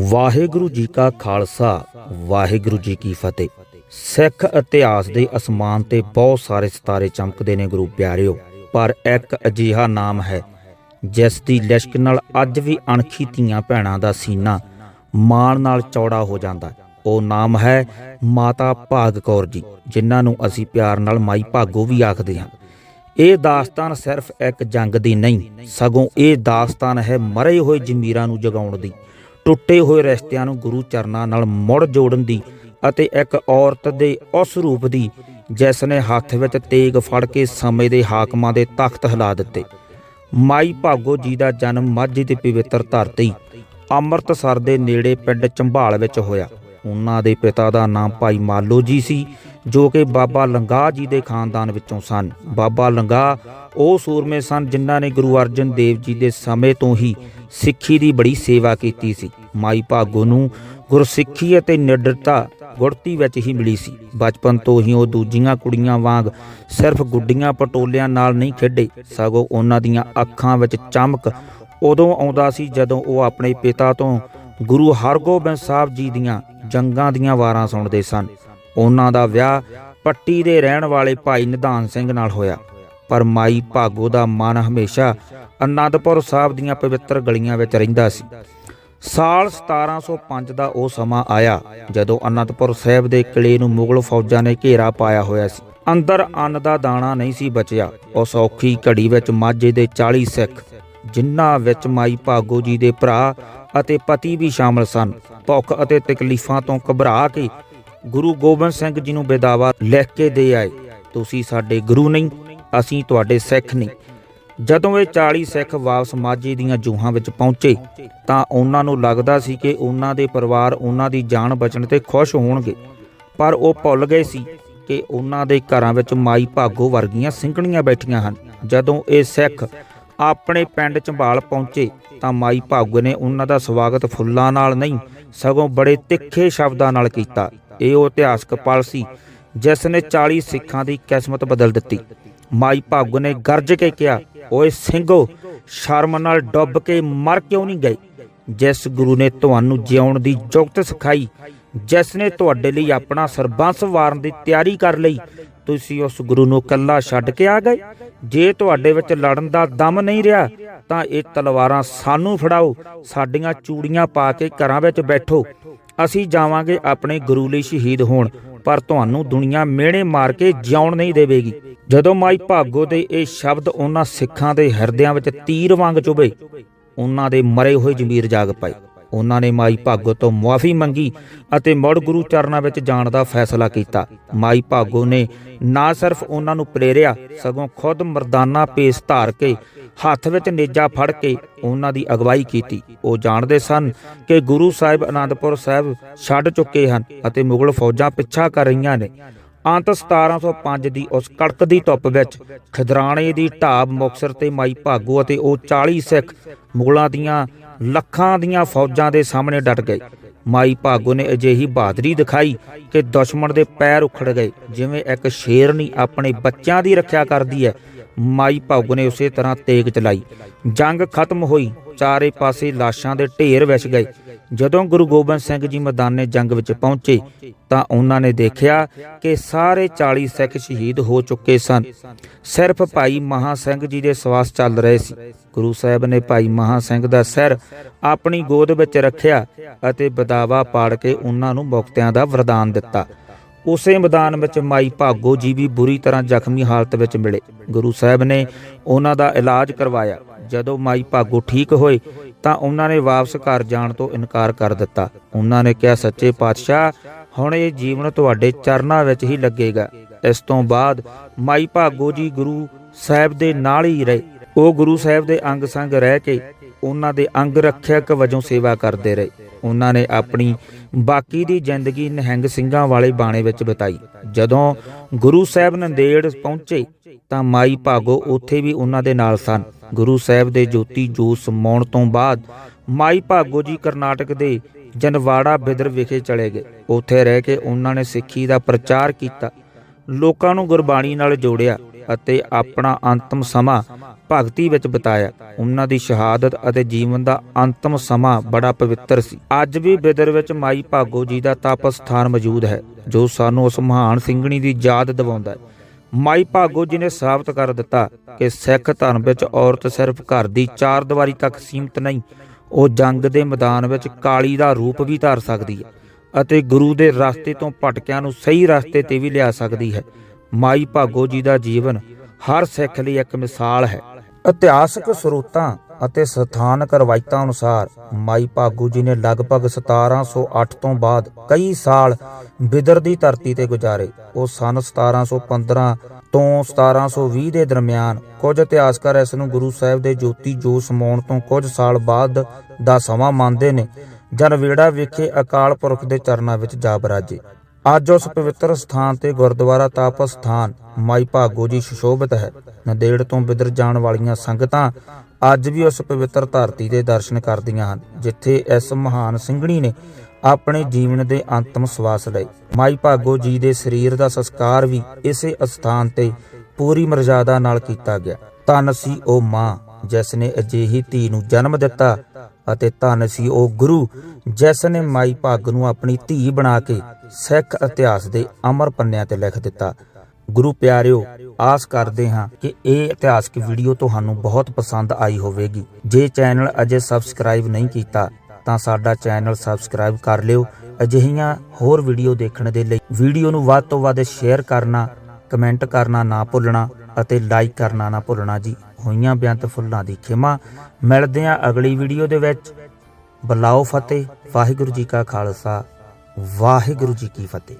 ਵਾਹਿਗੁਰੂ ਜੀ ਕਾ ਖਾਲਸਾ, ਵਾਹਿਗੁਰੂ ਜੀ ਕੀ ਫਤਿਹ। ਸਿੱਖ ਇਤਿਹਾਸ ਦੇ ਅਸਮਾਨ ਤੇ ਬਹੁਤ ਸਾਰੇ ਸਿਤਾਰੇ ਚਮਕਦੇ ਨੇ ਗੁਰੂ ਪਿਆਰਿਓ, ਪਰ ਇੱਕ ਅਜੀਹਾ ਨਾਮ ਹੈ, ਜਿਸ ਦੀ ਲਿਸ਼ਕ ਨਾਲ ਅੱਜ ਵੀ ਅਣਖੀ ਧੀਆਂ ਭੈਣਾਂ ਦਾ ਸੀਨਾ ਮਾਣ ਨਾਲ ਚੌੜਾ ਹੋ ਜਾਂਦਾ। ਉਹ ਨਾਮ ਹੈ ਮਾਤਾ ਭਾਗ ਕੌਰ ਜੀ, ਜਿਨ੍ਹਾਂ ਨੂੰ ਅਸੀਂ ਪਿਆਰ ਨਾਲ ਮਾਈ ਭਾਗੋ ਵੀ ਆਖਦੇ ਹਾਂ। ਇਹ ਦਾਸਤਾਨ ਸਿਰਫ ਇੱਕ ਜੰਗ ਦੀ ਨਹੀਂ, ਸਗੋਂ ਇਹ ਦਾਸਤਾਨ ਹੈ ਮਰੇ ਹੋਏ ਜ਼ਮੀਰਾਂ ਨੂੰ ਜਗਾਉਣ ਦੀ। ਟੁੱਟੇ ਹੋਏ ਰਿਸ਼ਤਿਆਂ ਨੂੰ ਗੁਰੂ ਚਰਨਾਂ ਨਾਲ ਮੁੜ ਜੋੜਨ ਦੀ ਅਤੇ ਇੱਕ ਔਰਤ ਦੇ ਉਸ ਰੂਪ ਦੀ, ਜਿਸ ਨੇ ਹੱਥ ਵਿੱਚ ਤੇਗ ਫੜ ਕੇ ਸਮੇਂ ਦੇ ਹਾਕਮਾਂ ਦੇ ਤਖਤ ਹਿਲਾ ਦਿੱਤੇ। ਮਾਈ ਭਾਗੋ ਜੀ ਦਾ ਜਨਮ ਮਾਝੇ ਦੀ ਪਵਿੱਤਰ ਧਰਤੀ, ਅੰਮ੍ਰਿਤਸਰ ਦੇ ਨੇੜੇ ਪਿੰਡ ਚੰਭਾਲ ਵਿੱਚ ਹੋਇਆ। ਉਹਨਾਂ ਦੇ ਪਿਤਾ ਦਾ ਨਾਮ ਭਾਈ ਮਾਲੋ ਜੀ ਸੀ ਜੋ ਕਿ ਬਾਬਾ ਲੰਗਾ ਜੀ ਦੇ ਖਾਨਦਾਨ ਵਿੱਚੋਂ ਸਨ। ਬਾਬਾ ਲੰਗਾ ਉਹ ਸੂਰਮੇ ਸਨ ਜਿਨ੍ਹਾਂ ਨੇ ਗੁਰੂ ਅਰਜਨ ਦੇਵ ਜੀ ਦੇ ਸਮੇਂ ਤੋਂ ਹੀ ਸਿੱਖੀ ਦੀ ਬੜੀ ਸੇਵਾ ਕੀਤੀ ਸੀ। ਮਾਈ ਭਾਗੋ ਨੂੰ ਗੁਰਸਿੱਖੀ ਅਤੇ ਨਿਡਰਤਾ ਗੁੜਤੀ ਵਿੱਚ ਹੀ ਮਿਲੀ ਸੀ। ਬਚਪਨ ਤੋਂ ਹੀ ਉਹ ਦੂਜੀਆਂ ਕੁੜੀਆਂ ਵਾਂਗ ਸਿਰਫ ਗੁੱਡੀਆਂ ਪਟੋਲਿਆਂ ਨਾਲ ਨਹੀਂ ਖੇਡੇ, ਸਗੋਂ ਉਹਨਾਂ ਦੀਆਂ ਅੱਖਾਂ ਵਿੱਚ ਚਮਕ ਉਦੋਂ ਆਉਂਦਾ ਸੀ ਜਦੋਂ ਉਹ ਆਪਣੇ ਪਿਤਾ ਤੋਂ ਗੁਰੂ ਹਰਗੋਬਿੰਦ ਸਾਹਿਬ ਜੀ ਦੀਆਂ ਜੰਗਾਂ ਦੀਆਂ ਵਾਰਾਂ ਸੁਣਦੇ ਸਨ। ਉਹਨਾਂ ਦਾ ਵਿਆਹ ਪੱਟੀ ਦੇ ਰਹਿਣ ਵਾਲੇ ਭਾਈ ਨਿਧਾਨ ਸਿੰਘ ਨਾਲ ਹੋਇਆ। ਪਰ ਮਾਈ ਭਾਗੋ ਦਾ ਮਨ ਹਮੇਸ਼ਾ ਅਨੰਦਪੁਰ ਸਾਹਿਬ ਦੀਆਂ ਪਵਿੱਤਰ ਗਲੀਆਂ ਵਿੱਚ ਰਹਿੰਦਾ ਸੀ। ਸਾਲ 1705 ਦਾ ਉਹ ਸਮਾਂ ਆਇਆ ਜਦੋਂ ਅਨੰਦਪੁਰ ਸਾਹਿਬ ਦੇ ਕਿਲੇ ਨੂੰ ਮੁਗਲ ਫੌਜਾਂ ਨੇ ਘੇਰਾ ਪਾਇਆ ਹੋਇਆ ਸੀ। ਅੰਦਰ ਅੰਨ ਦਾ ਦਾਣਾ ਨਹੀਂ ਸੀ ਬਚਿਆ। ਉਸ ਔਖੀ ਘੜੀ ਵਿੱਚ ਮਾਝੇ ਦੇ 40 ਸਿੱਖ, ਜਿਨ੍ਹਾਂ ਵਿੱਚ ਮਾਈ ਭਾਗੋ ਜੀ ਦੇ ਭਰਾ ਅਤੇ ਪਤੀ ਵੀ ਸ਼ਾਮਲ ਸਨ, ਭੁੱਖ ਅਤੇ ਤਕਲੀਫਾਂ ਤੋਂ ਘਬਰਾ ਕੇ ਗੁਰੂ ਗੋਬਿੰਦ ਸਿੰਘ ਜੀ ਨੂੰ ਬੇਦਾਵਾ ਲਿਖ ਕੇ ਦੇ ਆਏ, ਤੁਸੀਂ ਸਾਡੇ ਗੁਰੂ ਨਹੀਂ, ਅਸੀਂ ਤੁਹਾਡੇ ਸਿੱਖ ਨਹੀਂ। ਜਦੋਂ ਇਹ 40 ਸਿੱਖ ਵਾਪਸ ਮਾਝੇ ਦੀਆਂ ਜੂਹਾਂ ਵਿੱਚ ਪਹੁੰਚੇ, ਤਾਂ ਉਹਨਾਂ ਨੂੰ ਲੱਗਦਾ ਸੀ ਕਿ ਉਹਨਾਂ ਦੇ ਪਰਿਵਾਰ ਉਹਨਾਂ ਦੀ ਜਾਨ ਬਚਣ ਤੇ ਖੁਸ਼ ਹੋਣਗੇ। ਪਰ ਉਹ ਭੁੱਲ ਗਏ ਸੀ ਕਿ ਉਹਨਾਂ ਦੇ ਘਰਾਂ ਵਿੱਚ ਮਾਈ ਭਾਗੋ ਵਰਗੀਆਂ ਸਿੰਘਣੀਆਂ ਬੈਠੀਆਂ ਹਨ। ਜਦੋਂ ਇਹ ਸਿੱਖ ਆਪਣੇ ਪਿੰਡ ਝੰਬਾਲ ਪਹੁੰਚੇ, ਤਾਂ ਮਾਈ ਭਾਗੋ ਨੇ ਉਹਨਾਂ ਦਾ ਸਵਾਗਤ ਫੁੱਲਾਂ ਨਾਲ ਨਹੀਂ, ਸਗੋਂ ਬੜੇ ਤਿੱਖੇ ਸ਼ਬਦਾਂ ਨਾਲ ਕੀਤਾ। ਇਹ ਉਹ ਇਤਿਹਾਸਕ ਪਲ ਸੀ, ਜਿਸ ਨੇ 40 ਸਿੱਖਾਂ ਦੀ ਕਿਸਮਤ ਬਦਲ ਦਿੱਤੀ। ਮਾਈ ਭਾਗੋ ਨੇ ਗਰਜ ਕੇ ਕਿਹਾ, ਓਏ ਸਿੰਘੋ, ਸ਼ਰਮ ਨਾਲ ਡੁੱਬ ਕੇ ਮਰ ਕਿਉਂ ਨਹੀਂ ਗਏ? ਜਿਸ ਗੁਰੂ ਨੇ ਤੁਹਾਨੂੰ ਜਿਉਣ ਦੀ ਜੁਗਤ ਸਿਖਾਈ, ਜਿਸ ਨੇ ਤੁਹਾਡੇ ਲਈ ਆਪਣਾ ਸਰਬੰਸ ਵਾਰਨ ਦੀ ਤਿਆਰੀ ਕਰ ਲਈ ਤੁਸੀਂ ਉਸ ਗੁਰੂ ਨੂੰ ਕੱਲਾ ਛੱਡ ਕੇ ਆ ਗਏ। ਜੇ ਤੁਹਾਡੇ ਵਿੱਚ ਲੜਨ ਦਾ ਦਮ ਨਹੀਂ ਰਿਹਾ, ਤਾਂ ਇਹ ਤਲਵਾਰਾਂ ਸਾਨੂੰ ਫੜਾਓ, ਸਾਡੀਆਂ ਚੂੜੀਆਂ ਪਾ ਕੇ ਘਰਾਂ ਵਿੱਚ ਬੈਠੋ। ਅਸੀਂ ਜਾਵਾਂਗੇ ਆਪਣੇ ਗੁਰੂ ਲਈ ਸ਼ਹੀਦ ਹੋਣ, ਪਰ ਤੁਹਾਨੂੰ ਦੁਨੀਆ ਮਿਹਣੇ ਮਾਰ ਕੇ ਜਿਉਣ ਨਹੀਂ ਦੇਵੇਗੀ। ਜਦੋਂ ਮਾਈ ਭਾਗੋ ਦੇ ਇਹ ਸ਼ਬਦ ਉਹਨਾਂ ਸਿੱਖਾਂ ਦੇ ਹਿਰਦਿਆਂ ਵਿੱਚ ਤੀਰ ਵਾਂਗ ਚੁਭੇ, ਉਹਨਾਂ ਦੇ ਮਰੇ ਹੋਏ ਜ਼ਮੀਰ ਜਾਗ ਪਏ। ਉਹਨਾਂ ਨੇ ਮਾਈ ਭਾਗੋ ਤੋਂ ਮੁਆਫੀ ਮੰਗੀ ਅਤੇ ਮੁੜ ਗੁਰੂ ਚਰਨਾਂ ਵਿੱਚ ਜਾਣ ਦਾ ਫੈਸਲਾ ਕੀਤਾ। ਮਾਈ ਭਾਗੋ ਨੇ ਨਾ ਸਿਰਫ ਉਹਨਾਂ ਨੂੰ ਪ੍ਰੇਰਿਆ, ਸਗੋਂ ਖੁਦ ਮਰਦਾਨਾ ਪੇਸ ਧਾਰ ਕੇ, ਹੱਥ ਵਿੱਚ ਨੇਜਾ ਫੜ ਕੇ ਉਹਨਾਂ ਦੀ ਅਗਵਾਈ ਕੀਤੀ। ਉਹ ਜਾਣਦੇ ਸਨ ਕਿ ਗੁਰੂ ਸਾਹਿਬ ਅਨੰਦਪੁਰ ਸਾਹਿਬ ਛੱਡ ਚੁੱਕੇ ਹਨ ਅਤੇ ਮੁਗਲ ਫੌਜਾਂ ਪਿੱਛਾ ਕਰ ਰਹੀਆਂ ਨੇ। ਅੰਤ 1705 ਦੀ ਉਸ ਕੜਕਦੀ ਧੁੱਪ ਵਿੱਚ ਖਿਦਰਾਣੇ ਦੀ ਢਾਬ ਮੁਕਸਰ ਤੇ ਮਾਈ ਭਾਗੋ ਅਤੇ ਉਹ 40 ਸਿੱਖ ਮੁਗਲਾਂ ਦੀਆਂ ਲੱਖਾਂ ਦੀਆਂ ਫੌਜਾਂ ਦੇ ਸਾਹਮਣੇ ਡਟ ਗਏ। ਮਾਈ ਭਾਗੋ ਨੇ ਅਜਿਹੀ ਬਹਾਦਰੀ ਦਿਖਾਈ ਕਿ ਦੁਸ਼ਮਣ ਦੇ ਪੈਰ ਉਖੜ ਗਏ, ਜਿਵੇਂ ਇੱਕ ਸ਼ੇਰਨੀ ਆਪਣੇ ਬੱਚਿਆਂ ਦੀ ਰੱਖਿਆ ਕਰਦੀ ਹੈ। ਮਾਈ ਭਾਗੋ ਨੇ ਉਸੇ ਤਰ੍ਹਾਂ ਤੇਗ ਚਲਾਈ। ਜੰਗ ਖਤਮ ਹੋਈ, ਚਾਰੇ ਪਾਸੇ ਲਾਸ਼ਾਂ ਦੇ ਢੇਰ ਵਿਛ ਗਏ। ਜਦੋਂ ਗੁਰੂ ਗੋਬਿੰਦ ਸਿੰਘ ਜੀ ਮੈਦਾਨੇ ਜੰਗ ਵਿੱਚ ਪਹੁੰਚੇ, ਤਾਂ ਉਹਨਾਂ ਨੇ ਦੇਖਿਆ ਕਿ ਸਾਰੇ 40 ਸਿੱਖ ਸ਼ਹੀਦ ਹੋ ਚੁੱਕੇ ਸਨ। ਸਿਰਫ ਭਾਈ ਮਹਾ ਸਿੰਘ ਜੀ ਦੇ ਸਵਾਸ ਚੱਲ ਰਹੇ ਸੀ। ਗੁਰੂ ਸਾਹਿਬ ਨੇ ਭਾਈ ਮਹਾ ਸਿੰਘ ਦਾ ਸਿਰ ਆਪਣੀ ਗੋਦ ਵਿੱਚ ਰੱਖਿਆ ਅਤੇ ਬਦਾਵਾ ਪਾੜ ਕੇ ਉਹਨਾਂ ਨੂੰ ਮੁਕਤਿਆਂ ਦਾ ਵਰਦਾਨ ਦਿੱਤਾ। ਉਸੇ ਮੈਦਾਨ ਵਿੱਚ ਮਾਈ ਭਾਗੋ ਜੀ ਵੀ ਬੁਰੀ ਤਰ੍ਹਾਂ ਜ਼ਖਮੀ ਹਾਲਤ ਵਿੱਚ ਮਿਲੇ। ਗੁਰੂ ਸਾਹਿਬ ਨੇ ਉਹਨਾਂ ਦਾ ਇਲਾਜ ਕਰਵਾਇਆ। ਜਦੋਂ ਮਾਈ ਭਾਗੋ ਠੀਕ ਹੋਏ, ਤਾਂ ਉਹਨਾਂ ਨੇ ਵਾਪਸ ਘਰ ਜਾਣ ਤੋਂ ਇਨਕਾਰ ਕਰ ਦਿੱਤਾ। ਉਹਨਾਂ ਨੇ ਕਿਹਾ, ਸੱਚੇ ਪਾਤਸ਼ਾਹ, ਹੁਣ ਇਹ ਜੀਵਨ ਤੁਹਾਡੇ ਚਰਨਾਂ ਵਿੱਚ ਹੀ ਲੱਗੇਗਾ। ਇਸ ਤੋਂ ਬਾਅਦ ਮਾਈ ਭਾਗੋ ਜੀ ਗੁਰੂ ਸਾਹਿਬ ਦੇ ਨਾਲ ਹੀ ਰਹੇ। ਉਹ ਗੁਰੂ ਸਾਹਿਬ ਦੇ ਅੰਗ ਸੰਗ ਰਹਿ ਕੇ ਉਹਨਾਂ ਦੇ ਅੰਗ ਰੱਖਿਅਕ ਵਜੋਂ ਸੇਵਾ ਕਰਦੇ ਰਹੇ। ਉਹਨਾਂ ਨੇ ਆਪਣੀ ਬਾਕੀ ਦੀ ਜ਼ਿੰਦਗੀ ਨਿਹੰਗ ਸਿੰਘਾਂ ਵਾਲੇ ਬਾਣੇ ਵਿੱਚ ਬਿਤਾਈ। ਜਦੋਂ ਗੁਰੂ ਸਾਹਿਬ ਨੰਦੇੜ ਪਹੁੰਚੇ ਤਾਂ ਮਾਈ ਭਾਗੋ ਉੱਥੇ ਵੀ ਉਹਨਾਂ ਦੇ ਨਾਲ ਸਨ। ਗੁਰੂ ਸਾਹਿਬ ਦੇ ਜੋਤੀ ਜੋਤ ਸਮਾਉਣ ਤੋਂ ਬਾਅਦ ਮਾਈ ਭਾਗੋ ਜੀ ਕਰਨਾਟਕ ਦੇ ਜਨਵਾੜਾ ਬਿਦਰ ਵਿਖੇ ਚਲੇ ਗਏ। ਉੱਥੇ ਰਹਿ ਕੇ ਉਹਨਾਂ ਨੇ ਸਿੱਖੀ ਦਾ ਪ੍ਰਚਾਰ ਕੀਤਾ। ਲੋਕਾਂ ਨੂੰ ਗੁਰਬਾਣੀ ਨਾਲ ਜੋੜਿਆ। ਅਤੇ ਆਪਣਾ ਅੰਤਮ ਸਮਾਂ ਭਗਤੀ ਵਿੱਚ ਬਿਤਾਇਆ। ਉਹਨਾਂ ਦੀ ਸ਼ਹਾਦਤ ਅਤੇ ਜੀਵਨ ਦਾ ਅੰਤਮ ਸਮਾਂ ਬੜਾ ਪਵਿੱਤਰ ਸੀ। ਅੱਜ ਵੀ ਬਿਦਰ ਵਿੱਚ ਮਾਈ ਭਾਗੋ ਜੀ ਦਾ ਤਪ ਸਥਾਨ ਮੌਜੂਦ ਹੈ, ਜੋ ਸਾਨੂੰ ਉਸ ਮਹਾਨ ਸਿੰਘਣੀ ਦੀ ਯਾਦ ਦਿਵਾਉਂਦਾ ਹੈ। ਮਾਈ ਭਾਗੋ ਜੀ ਨੇ ਸਾਬਤ ਕਰ ਦਿੱਤਾ ਕਿ ਸਿੱਖ ਧਰਮ ਵਿੱਚ ਔਰਤ ਸਿਰਫ ਘਰ ਦੀ ਚਾਰ ਦੀਵਾਰੀ ਤੱਕ ਸੀਮਿਤ ਨਹੀਂ, ਉਹ ਜੰਗ ਦੇ ਮੈਦਾਨ ਵਿੱਚ ਕਾਲੀ ਦਾ ਰੂਪ ਵੀ ਧਾਰ ਸਕਦੀ ਹੈ ਅਤੇ ਗੁਰੂ ਦੇ ਰਸਤੇ ਤੋਂ ਭਟਕਿਆਂ ਨੂੰ ਸਹੀ ਰਸਤੇ ਤੇ ਵੀ ਲਿਆ ਸਕਦੀ ਹੈ। ਮਾਈ ਭਾਗੋ ਜੀ ਦਾ ਜੀਵਨ ਹਰ ਸਿੱਖ ਲਈ ਇੱਕ ਮਿਸਾਲ ਹੈ। ਇਤਿਹਾਸਕ ਸਰੋਤਾਂ ਅਤੇ ਸਥਾਨਕ ਰਵਾਇਤਾਂ ਅਨੁਸਾਰ ਮਾਈ ਭਾਗੋ ਜੀ ਨੇ ਲਗਭਗ 1708 ਤੋਂ ਬਾਅਦ ਕਈ ਸਾਲ ਬਿਦਰ ਦੀ ਧਰਤੀ ਤੇ ਗੁਜ਼ਾਰੇ। ਉਹ ਸਨ 1715 ਤੋਂ 1720 ਦੇ ਦਰਮਿਆਨ ਕੁਝ ਇਤਿਹਾਸਕਾਰ ਇਸ ਨੂੰ ਗੁਰੂ ਸਾਹਿਬ ਦੇ ਜੋਤੀ ਜੋਤ ਸਮਾਉਣ ਤੋਂ ਕੁਝ ਸਾਲ ਬਾਅਦ ਦਾ ਸਮਾਂ ਮੰਨਦੇ ਨੇ। ਜਨਵੇੜਾ ਵਿਖੇ ਅਕਾਲ ਪੁਰਖ ਦੇ ਚਰਨਾਂ ਵਿੱਚ ਜਾ ਬਰਾਜੇ। ਅੱਜ ਉਸ ਪਵਿੱਤਰ ਸਥਾਨ ਤੇ ਗੁਰਦੁਆਰਾ ਤਾਪ ਸਥਾਨ, ਮਾਈ ਭਾਗੋ ਜੀ ਸੁਸ਼ੋਭਿਤ ਹੈ। ਨੰਦੇੜ ਤੋਂ ਬਿਦਰ ਜਾਣ ਵਾਲੀਆਂ ਸੰਗਤਾਂ ਅੱਜ ਵੀ ਉਸ ਪਵਿੱਤਰ ਧਰਤੀ ਦੇ ਦਰਸ਼ਨ ਕਰਦੀਆਂ ਹਨ, ਜਿੱਥੇ ਇਸ ਮਹਾਨ ਸਿੰਘਣੀ ਨੇ ਆਪਣੇ ਜੀਵਨ ਦੇ ਅੰਤਮ ਸਵਾਸ ਲਏ। ਮਾਈ ਭਾਗੋ ਜੀ ਦੇ ਸਰੀਰ ਦਾ ਸੰਸਕਾਰ ਵੀ ਇਸੇ ਅਸਥਾਨ ਤੇ ਪੂਰੀ ਮਰਜ਼ਾਦਾ ਨਾਲ ਕੀਤਾ ਗਿਆ। ਧੰਨ ਸੀ ਉਹ ਮਾਂ, ਜਿਸ ਨੇ ਅਜਿਹੀ ਧੀ ਨੂੰ ਜਨਮ ਦਿੱਤਾ ਅਤੇ ਧੰਨ ਸੀ ਉਹ ਗੁਰੂ, ਜਿਸ ਨੇ ਮਾਈ ਭਾਗ ਨੂੰ ਆਪਣੀ ਧੀ ਬਣਾ ਕੇ ਸਿੱਖ ਇਤਿਹਾਸ ਦੇ ਅਮਰ ਪੰਨਿਆਂ ਤੇ ਲਿਖ ਦਿੱਤਾ। ਗੁਰੂ ਪਿਆਰਿਓ, ਆਸ ਕਰਦੇ ਹਾਂ ਕਿ ਇਹ ਇਤਿਹਾਸਕ ਵੀਡੀਓ ਤੁਹਾਨੂੰ ਬਹੁਤ ਪਸੰਦ ਆਈ ਹੋਵੇਗੀ। ਜੇ ਚੈਨਲ ਅਜੇ ਸਬਸਕ੍ਰਾਈਬ ਨਹੀਂ ਕੀਤਾ, ਤਾਂ ਸਾਡਾ ਚੈਨਲ ਸਬਸਕ੍ਰਾਈਬ ਕਰ ਲਿਓ। ਅਜਿਹੀਆਂ ਹੋਰ ਵੀਡੀਓ ਦੇਖਣ ਦੇ ਲਈ ਵੀਡੀਓ ਨੂੰ ਵੱਧ ਤੋਂ ਵੱਧ ਸ਼ੇਅਰ ਕਰਨਾ, ਕਮੈਂਟ ਕਰਨਾ ਨਾ ਭੁੱਲਣਾ। ਅਤੇ ਲਾਈਕ ਕਰਨਾ ਨਾ ਭੁੱਲਣਾ ਜੀ। ਹੋਈਆਂ ਬੇਅੰਤ ਫੁੱਲਾਂ ਦੀ ਖਿਮਾ। ਮਿਲਦੇ ਹਾਂ ਅਗਲੀ ਵੀਡੀਓ ਦੇ ਵਿੱਚ। ਬਲਾਓ ਫਤਿਹ, ਵਾਹਿਗੁਰੂ ਜੀ ਕਾ ਖਾਲਸਾ, ਵਾਹਿਗੁਰੂ ਜੀ ਕੀ ਫਤਿਹ।